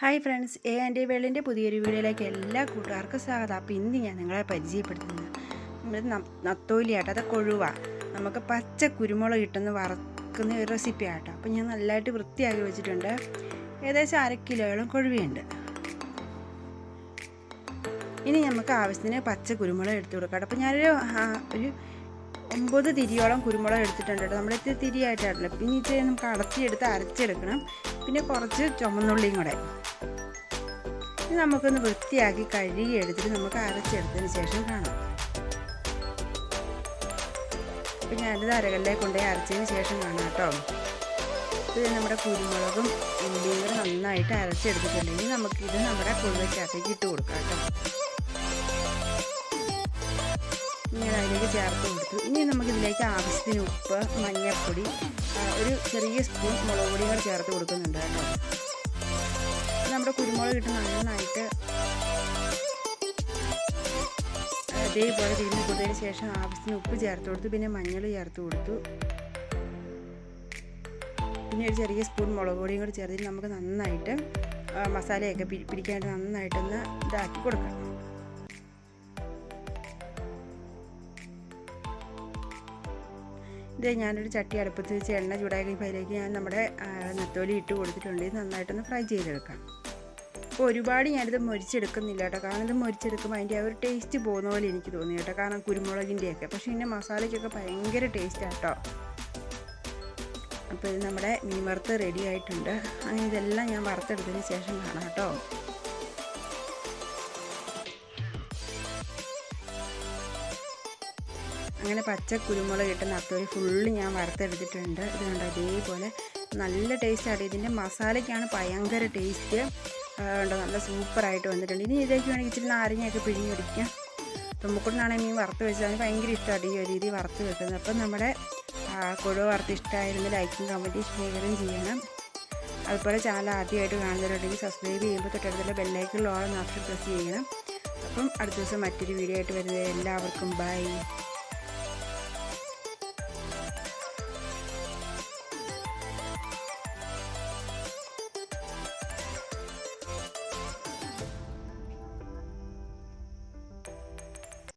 Hi friends A and വേളിന്റെ പുതിയൊരു വീഡിയോയിലേക്ക് എല്ലാ കൂട്ടുകാർക്കും സ്വാഗതം. അപ്പോൾ ഇന്ന് ഞാൻ നിങ്ങളെ പരിചയപ്പെടുത്തുന്നത് നമ്മൾ നത്തോലിയാട്ടോ അത് കൊഴുവ നമുക്ക് പച്ച കുരുമുളക് ഇട്ടെന്ന് വറക്കുന്ന ഒരു റെസിപ്പി ആട്ടോ. അപ്പോൾ ഞാൻ നല്ലതായിട്ട് വൃത്തിയാക്കി വെച്ചിട്ടുണ്ട്. ഏകദേശം അര കിലോയോളം കൊഴുവയുണ്ട്. ഇനി നമുക്ക് ആവശ്യത്തിന് പച്ച കുരുമുളക് എടുത്തു കൊടുക്കാം. അപ്പോൾ ഞാനൊരു ഒരു ഒമ്പത് തിരിയോളം കുരുമുളക് എടുത്തിട്ടുണ്ട് കേട്ടോ. നമ്മുടെ ഇത് തിരിയായിട്ടാണല്ലോ. പിന്നെ ഇത് നമുക്ക് അടച്ചെടുത്ത് അരച്ചെടുക്കണം. പിന്നെ കുറച്ച് ചുമന്നുള്ളിയും കൂടെ. ഇത് നമുക്കൊന്ന് വൃത്തിയാക്കി കഴുകി എടുത്തിട്ട് നമുക്ക് അരച്ചെടുത്തതിന് ശേഷം കാണാം. അപ്പം ഞാനിത് അരകളിലേക്ക് കൊണ്ടുപോയി അരച്ചതിന് ശേഷം കാണാം കേട്ടോ. ഇത് നമ്മുടെ കുരുമുളകും ഉള്ളിയും കൂടെ നന്നായിട്ട് അരച്ചെടുത്തിട്ടുണ്ടെങ്കിൽ നമുക്കിത് നമ്മുടെ കുഴുവയ്ക്കകത്തേക്ക് ഇട്ട് കൊടുക്കാം കേട്ടോ. ഇങ്ങനെ അതിലേക്ക് ചേർത്ത് കൊടുത്തു. ഇനി നമുക്കിതിലേക്ക് ആവശ്യത്തിന് ഉപ്പ് മഞ്ഞൾപ്പൊടി ഒരു ചെറിയ സ്പൂൺ മുളക് പൊടിയും കൂടെ ചേർത്ത് കൊടുക്കുന്നുണ്ട് കേട്ടോ. നമ്മുടെ കുരുമുളക് ഇട്ട് നന്നായിട്ട് അതേപോലെ തിരിഞ്ഞ് കൊടുത്തതിന് ശേഷം ആവശ്യത്തിന് ഉപ്പ് ചേർത്ത് കൊടുത്തു പിന്നെ മഞ്ഞൾ ചേർത്ത് കൊടുത്തു. പിന്നെ ഒരു ചെറിയ സ്പൂൺ മുളക് പൊടിയും കൂടി ചേർത്തിട്ട് നമുക്ക് നന്നായിട്ട് മസാലയൊക്കെ പിടി പിടിക്കാനായിട്ട് നന്നായിട്ടൊന്ന് ഇതാക്കി കൊടുക്കാം. ഇത് ഞാനൊരു ചട്ടി അടുപ്പത്ത് വെച്ച് എണ്ണ ചൂടാക്കി അതിലേക്ക് ഞാൻ നമ്മുടെ നെത്തോലി ഇട്ട് കൊടുത്തിട്ടുണ്ട്. നന്നായിട്ടൊന്ന് ഫ്രൈ ചെയ്തെടുക്കാം. അപ്പോൾ ഒരുപാട് ഞാനിത് മൊരിച്ചെടുക്കുന്നില്ല കേട്ടോ. കാരണം ഇത് മൊരിച്ചെടുക്കുമ്പോൾ അതിന്റെ ആ ഒരു ടേസ്റ്റ് പോകുന്ന പോലെ എനിക്ക് തോന്നി കേട്ടോ. കാരണം കുരുമുളകിന്റെയൊക്കെ. പക്ഷേ ഇതിന്റെ മസാലയ്ക്കൊക്കെ ഭയങ്കര ടേസ്റ്റാണ് കേട്ടോ. അപ്പോൾ ഇത് നമ്മുടെ മീൻ വറുത്ത് റെഡി ആയിട്ടുണ്ട്. അങ്ങനെ ഇതെല്ലാം ഞാൻ വറുത്തെടുത്തതിന് ശേഷം കാണാം കേട്ടോ. അങ്ങനെ പച്ച കുരുമുളക് ഇട്ട് നത്തോലി ഫുള്ള് ഞാൻ വറുത്തെടുത്തിട്ടുണ്ട്. ഇതുകൊണ്ട് അതേപോലെ നല്ല ടേസ്റ്റ് ടേസ്റ്റാണ് ഇതിന്റെ മസാലയ്ക്കാണ് ഭയങ്കര ടേസ്റ്റ് ഉണ്ട് നല്ല സൂപ്പറായിട്ട് വന്നിട്ടുണ്ട്. ഇനി ഇതിലേക്ക് വേണമെങ്കിൽ ഇച്ചിരി നാരങ്ങയൊക്കെ പിഴിഞ്ഞ് പിടിക്കാം തുമ്പക്കുട്ടനാണെങ്കിൽ മീൻ വറുത്ത് വെച്ചാൽ ഭയങ്കര ഇഷ്ടമാണ് ഈ ഒരു രീതി വറുത്ത് വെക്കുന്നത്. അപ്പം നമ്മുടെ കൊഴുവ വറുത്ത് ഇഷ്ടമായിരുന്നു ലൈക്കും കമന്റും ഷെയറും ചെയ്യണം. അതുപോലെ ചാനൽ ആദ്യമായിട്ട് കാണുന്നവരുണ്ടെങ്കിൽ സബ്സ്ക്രൈബ് ചെയ്യുമ്പോൾ തൊട്ടടുത്തുള്ള ബെല്ലൈക്കുള്ള ഓളം ഓപ്ഷൻ പ്രസ് ചെയ്യണം. അപ്പം അടുത്ത ദിവസം മറ്റൊരു വീഡിയോ ആയിട്ട് വരുന്നത് എല്ലാവർക്കും ബൈ.